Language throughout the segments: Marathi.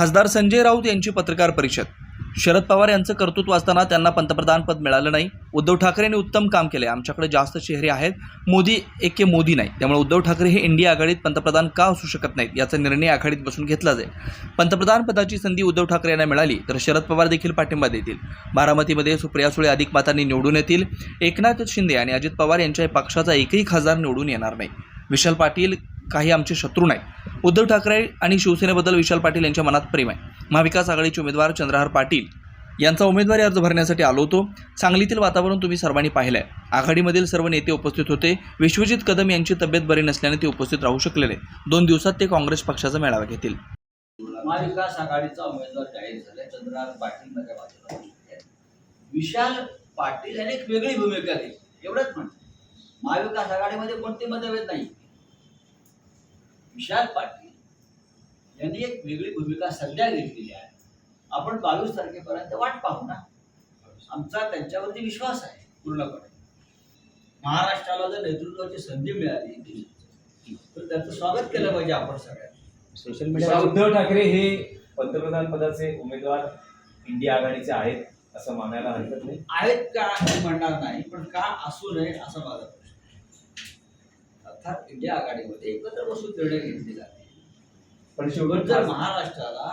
खासदार संजय राऊत यांची पत्रकार परिषद. शरद पवार यांचं कर्तृत्व असताना त्यांना पंतप्रधान पद मिळालं नाही. उद्धव ठाकरेंनी उत्तम काम केले आमच्याकडे जास्त चेहरे आहेत. मोदी एके मोदी नाही. त्यामुळे उद्धव ठाकरे हे इंडिया आघाडीत पंतप्रधान का असू शकत नाहीत याचा निर्णय आघाडीत बसून घेतला जाईल. पंतप्रधान पदाची संधी उद्धव ठाकरे यांना मिळाली तर शरद पवार देखील पाठिंबा देतील. बारामतीमध्ये सुप्रिया सुळे अधिक मतांनी निवडून येतील. एकनाथ शिंदे आणि अजित पवार यांच्या पक्षाचा एकही खासदार निवडून येणार नाही. विशाल पाटील काही आमचे शत्रू नाहीत. उद्धव ठाकरे आणि शिवसेनेबद्दल विशाल पाटील यांच्या मनात प्रेम आहे. महाविकास आघाडीचे उमेदवार चंद्रहार पाटील यांचा उमेदवारी अर्ज भरण्यासाठी आलो होतो. सांगलीतील वातावरण तुम्ही सर्वांनी पाहिलं आहे आघाडीमधील सर्व नेते उपस्थित होते. विश्वजित कदम यांची तब्येत बरी नसल्याने ते उपस्थित राहू शकले नाही दोन दिवसात ते काँग्रेस पक्षाचा मेळावा घेतील. महाविकास आघाडीचा उमेदवार जाहीर झाला चंद्रहार पाटील विशाल पाटील यांनी एक वेगळी भूमिका घेतली. एवढंच म्हणतो. महाविकास आघाडीमध्ये कोणते मतभेद नाही विशाल पाटील यांनी एक वेगळी भूमिका सध्या घेतलेली आहे. आपण बावीस तारखेपर्यंत वाट पाहू ना. आमचा त्यांच्यावरती विश्वास आहे पूर्णपणे. महाराष्ट्राला जर नेतृत्वाची संधी मिळाली तर त्याचं स्वागत केलं पाहिजे आपण सगळ्यांनी. सोशल मीडिया उद्धव ठाकरे हे पंतप्रधान पदाचे उमेदवार इंडिया आघाडीचे आहेत असं मानायला हरकत नाही. आहेत का हे म्हणणार नाही पण का असू नये असा माझा. अर्थात इंडिया आघाडीमध्ये एकत्र बसून निर्णय घेतले जाते. पण शेवट जर महाराष्ट्राला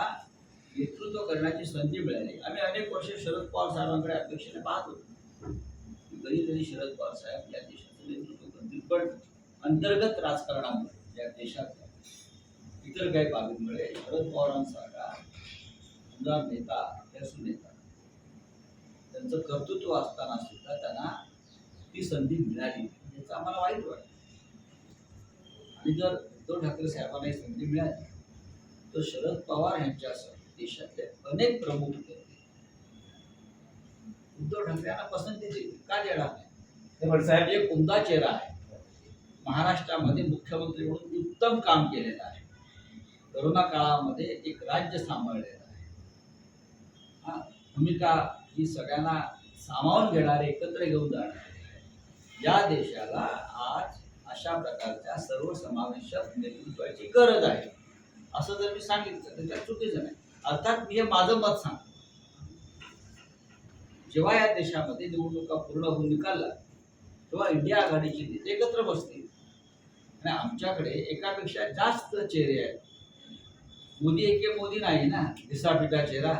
नेतृत्व करण्याची संधी मिळाली आम्ही अनेक वर्ष शरद पवार साहेबांकडे अपेक्षेने पाहत. होतो की कधीतरी शरद पवार साहेब या देशाचं नेतृत्व करतील. पण अंतर्गत राजकारणामुळे या देशातल्या इतर काही बाबींमुळे शरद पवारांसारखा आमदार नेता अभ्यासू नेता त्यांचं कर्तृत्व असताना सुद्धा त्यांना ती संधी मिळाली. याचं आम्हाला वाईट वाटतं. आणि जर उद्धव ठाकरे साहेबांना ही संधी मिळाली तर शरद पवार यांच्यासह देशातले अनेक प्रमुख नेते उद्धव ठाकरे यांना पसंती देतील का देणार नाही? साहेब एक उमदा चेहरा आहे. महाराष्ट्रामध्ये मुख्यमंत्री म्हणून उत्तम काम केलेलं आहे. करोना काळामध्ये एक राज्य सांभाळलेलं आहे. हा भूमिका ही सगळ्यांना सामावून घेणारे एकत्र घेऊन जाणारे या देशाला आज अशा प्रकारच्या सर्वसमावेशक नेतृत्वाची गरज आहे. असं जर मी सांगितलं तर त्यात चुकीचं नाही. अर्थात मी हे माझं मत सांग जेव्हा या देशामध्ये निवडणुका पूर्ण होऊन निकालला तेव्हा इंडिया आघाडीची नेते एकत्र बसतील. आणि आमच्याकडे एकापेक्षा जास्त चेहरे आहेत. मोदी एके मोदी नाही ना दिसापिटा चेहरा.